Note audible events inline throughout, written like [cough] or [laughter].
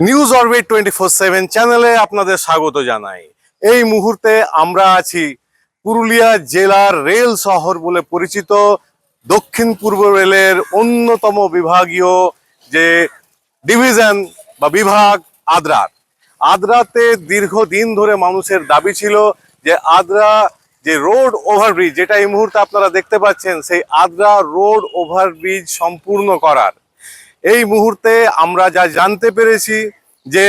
News orbit twenty four seven চ্যানেলে আপনাদের স্বাগত জানাই। এই মুহূর্তে আমরা আছি পুরুলিয়া জেলার রেল শহর বলে পরিচিত। দক্ষিণ পূর্ব রেলের অন্যতম বিভাগীয় যে ডিভিশন বা বিভাগ আদ্রার। আদ্রাতে দীর্ঘদিন ধরে মানুষের দাবি ছিল যে আদ্রা যে রোড ওভারব্রিজ যেটা এই মুহূর্তে আপনারা দেখতে পাচ্ছেন, সেই আদ্রা রোড ওভারব্রিজ সম্পূর্ণ করার। এই মুহূর্তে আমরা যা জানতে পেরেছি যে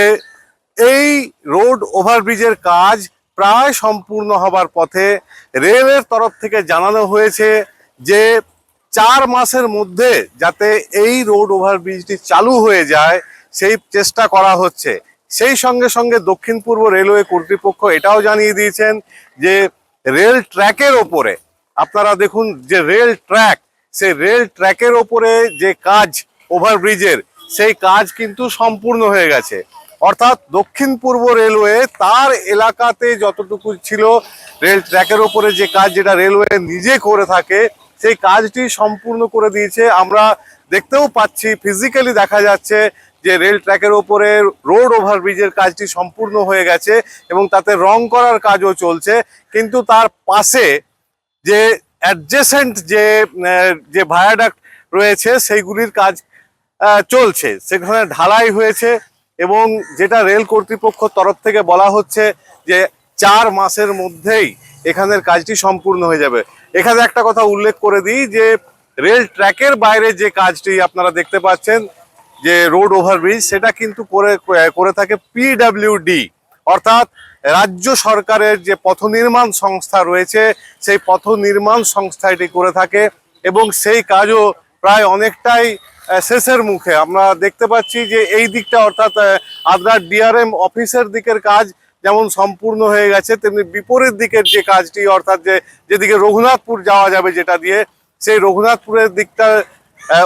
এই রোড ওভারব্রিজের কাজ প্রায় সম্পূর্ণ হবার পথে রেলের তরফ থেকে জানানো হয়েছে যে চার মাসের মধ্যে যাতে এই রোড ওভারব্রিজটি চালু হয়ে যায়, সেই চেষ্টা করা হচ্ছে। সেই সঙ্গে সঙ্গে দক্ষিণ পূর্ব রেলওয়ে কর্তৃপক্ষ এটাও জানিয়ে দিয়েছেন যে রেল ট্র্যাকের ওপরে, আপনারা দেখুন যে রেল ট্র্যাক, সেই রেল ট্র্যাকের ওপরে যে কাজ ওভারব্রিজের সেই কাজ কিন্তু সম্পূর্ণ হয়ে গেছে। অর্থাৎ দক্ষিণ পূর্ব রেলওয়ে তার এলাকাতে যতটুকু ছিল রেল ট্র্যাকের ওপরে যে কাজ যেটা রেলওয়ে নিজে করে থাকে, সেই কাজটি সম্পূর্ণ করে দিয়েছে। আমরা দেখতেও পাচ্ছি ফিজিক্যালি দেখা যাচ্ছে যে রেল ট্র্যাকের ওপরে রোড ওভারব্রিজের কাজটি সম্পূর্ণ হয়ে গেছে এবং তাতে রং করার কাজও চলছে। কিন্তু তার পাশে যে অ্যাডজেসেন্ট যে যে ভায়াডাক্ট রয়েছে, সেইগুলির কাজ চলছে। সেখানে ঢালাই হয়েছে এবং যেটা রেল কর্তৃপক্ষ তরফ থেকে বলা হচ্ছে যে চার মাসের মধ্যেই এখানের কাজটি সম্পূর্ণ হয়ে যাবে। এখানে একটা কথা উল্লেখ করে দিই যে রেল ট্র্যাকের বাইরে যে কাজটি আপনারা দেখতে পাচ্ছেন, যে রোড ওভারব্রিজ, সেটা কিন্তু করে করে থাকে পিডাব্লিউডি অর্থাৎ রাজ্য সরকারের যে পথ নির্মাণ সংস্থা রয়েছে, সেই পথ নির্মাণ সংস্থা এটি করে থাকে এবং সেই কাজও প্রায় অনেকটাই শেষের মুখে আমরা দেখতে পাচ্ছি যে এই দিকটা অর্থাৎ আদ্রার ডিআরএম অফিসের দিকের কাজ যেমন সম্পূর্ণ হয়ে গেছে, তেমনি বিপরীত দিকের যে কাজটি অর্থাৎ যে যেদিকে রঘুনাথপুর যাওয়া যাবে যেটা দিয়ে, সেই রঘুনাথপুরের দিকটা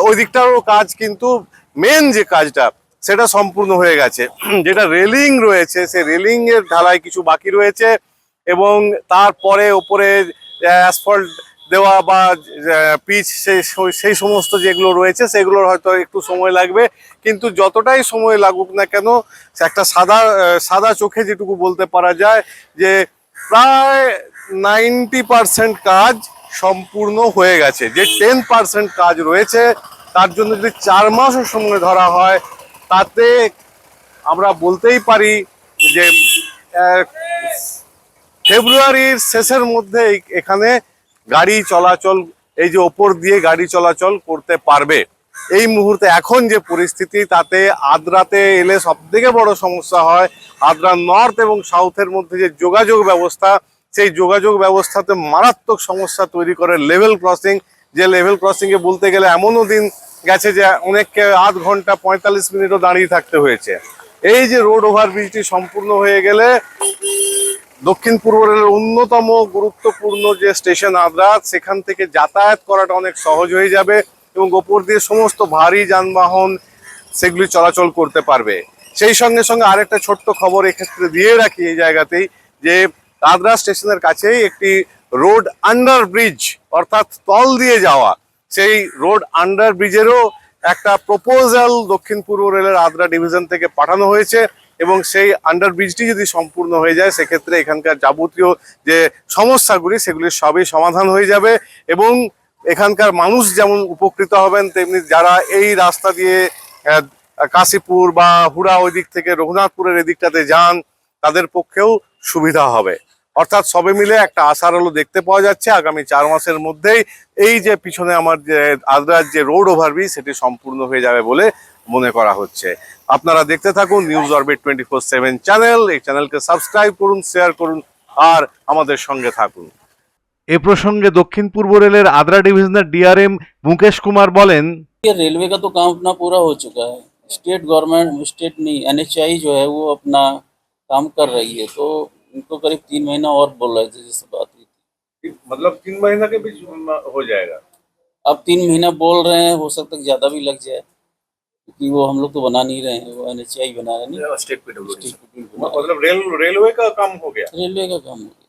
ওই দিকটারও কাজ কিন্তু মেন যে কাজটা, সেটা সম্পূর্ণ হয়ে গেছে। [clears throat] যেটা রেলিং রয়েছে, সেই রেলিংয়ের ঢালাই কিছু বাকি রয়েছে এবং তারপরে ওপরে অ্যাসফল্ট দেওয়া বা পিচ সেই সমস্ত যেগুলো রয়েছে সেগুলোর হয়তো একটু সময় লাগবে। কিন্তু যতটাই সময় লাগুক না কেন, একটা সাদা সাদা চোখে যেটুকু বলতে পারা যায় যে, প্রায় নাইনটি পার্সেন্ট কাজ সম্পূর্ণ হয়ে গেছে। যে টেন পার্সেন্ট কাজ রয়েছে, তার জন্য যদি চার মাসও সময় ধরা হয়, তাতে আমরা বলতেই পারি যে ফেব্রুয়ারির শেষের মধ্যে এখানে গাড়ি চলাচল, এই যে ওপর দিয়ে গাড়ি চলাচল করতে পারবে। এই মুহূর্তে এখন যে পরিস্থিতি, তাতে আদ্রাতে এলে সব থেকে বড় সমস্যা হয়। আদ্রা নর্থ এবং সাউথের মধ্যে যে যোগাযোগ ব্যবস্থা, সেই যোগাযোগ ব্যবস্থাতে মারাত্মক সমস্যা তৈরি করে লেভেল ক্রসিং। যে লেভেল ক্রসিং এ বলতে গেলে এমনও দিন গেছে যে অনেককে আধ ঘণ্টা পঁয়তাল্লিশ মিনিটও দাঁড়িয়ে থাকতে হয়েছে। এই যে রোড ওভারব্রিজটি সম্পূর্ণ হয়ে গেলে দক্ষিণ পূর্ব রেলের অন্যতম গুরুত্বপূর্ণ যে স্টেশন আদ্রা সেখান থেকে যাতায়াত করাটা অনেক সহজ হয়ে যাবে এবং ওপর দিয়ে সমস্ত ভারী যানবাহন সেগুলি চলাচল করতে পারবে। সেই সঙ্গে সঙ্গে আরেকটা ছোট্ট খবর এক্ষেত্রে দিয়ে রাখি এই জায়গাতেই, যে আদ্রা স্টেশনের কাছেই একটি রোড আন্ডার ব্রিজ, অর্থাৎ তল দিয়ে যাওয়া, সেই রোড আন্ডার ব্রিজেরও একটা প্রপোজাল দক্ষিণ পূর্ব রেলের আদ্রা ডিভিশন থেকে পাঠানো হয়েছে। এবং সেই আন্ডার ব্রিজটি যদি সম্পূর্ণ হয়ে যায়, সেক্ষেত্রে এখানকার যাবতীয় যে সমস্যাগুলি, সেগুলি সবই সমাধান হয়ে যাবে এবং এখানকার মানুষ যেমন উপকৃত হবেন, তেমনি যারা এই রাস্তা দিয়ে কাশীপুর বা হুড়া ওই দিক থেকে রঘুনাথপুরের এদিকটাতে যান, তাদের পক্ষেও সুবিধা হবে। অর্থাৎ সবে মিলে একটা আশার আলো দেখতে পাওয়া যাচ্ছে আগামী চার মাসের মধ্যেই। এই যে পিছনে আমার যে আদ্রার যে রোড ওভারব্রিজ সেটি সম্পূর্ণ হয়ে যাবে বলে মনে করা হচ্ছে আপনারা দেখতে থাকুন news orbit twenty four seven channel এই চ্যানেলকে সাবস্ক্রাইব করুন শেয়ার করুন আর আমাদের সঙ্গে থাকুন এ প্রসঙ্গে দক্ষিণ পূর্ব রেলের আদ্রা ডিভিশনের ডিআরএম মুকেশ কুমার বলেন ये रेलवे का तो काम अपना पूरा हो चुका है स्टेट गवर्नमेंट स्टेट नहीं एनएचआई जो है वो अपना काम कर रही है तो उनको करीब तीन महीना और बोल रहे थे जैसे बात हुई थी मतलब तीन महीना के बीच हो जाएगा अब तीन महीना बोल रहे हैं हो सकता है ज़्यादा भी लग जाए क्योंकि वो हम लोग तो बना नहीं रहे हैं वो एनएचआई बना रहे हैं। स्टेट मतलब रेल रेलवे का काम हो गया? रेलवे का काम हो गया।